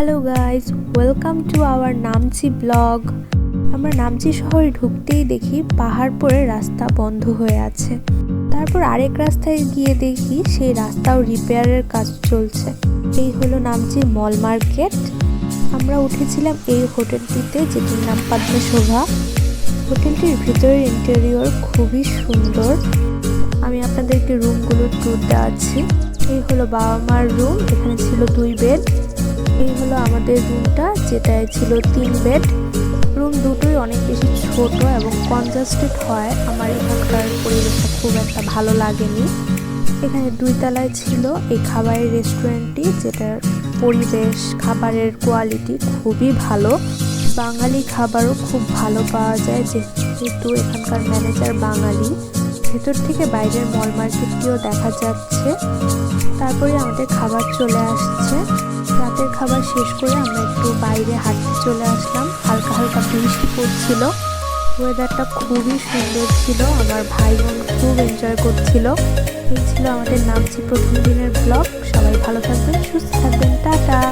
Hello guys welcome to our Namchi blog আমরা নামচি শহরে ঢুকতেই দেখি পাহাড় পরে রাস্তা বন্ধ হয়ে আছে। তারপর আরেক রাস্তায় গিয়ে দেখি সেই রাস্তাও রিপেয়ারের কাজ চলছে। এই হলো নামচি মল মার্কেট আমরা উঠেছিলাম এই হোটেলটিতে, যেটির নাম পদ্মশোভা। হোটেলটির ভিতরের ইন্টেরিয়র খুবই সুন্দর। আমি আপনাদেরকে রুমগুলোর ট্যুর দেওয়াচ্ছি। এই হলো বাবা মার রুম এখানে ছিল দুই বেড এই হলো আমাদের রুমটা যেটায় ছিল তিন বেড রুম দুটোই অনেক বেশি ছোট এবং কনজাস্টেড হয়। আমার এখানকার পরিবেশটা খুব একটা ভালো লাগেনি। এখানে দুই তলায় ছিল এই খাবারের রেস্টুরেন্টটি যেটার পরিবেশ, খাবারের কোয়ালিটি খুবই ভালো। বাঙালি খাবারও খুব ভালো পাওয়া যায়, যেহেতু এখানকার ম্যানেজার বাঙালি। ভেতর থেকে বাইরের মল মার্কেটটিও দেখা যাচ্ছে। তারপরে আমাদের খাবার চলে আসছে। খাবার শেষ করে আমরা একটু বাইরে হাঁটতে চলে আসলাম। হালকা হালকা বৃষ্টি পড়ছিল। ওয়েদারটা খুবই সুন্দর ছিল। আমার ভাই বোন খুব এনজয় করছিল। এই ছিল আমাদের নামছি প্রথম দিনের ব্লগ সবাই ভালো থাকবেন, সুস্থ থাকবেন। টাটা!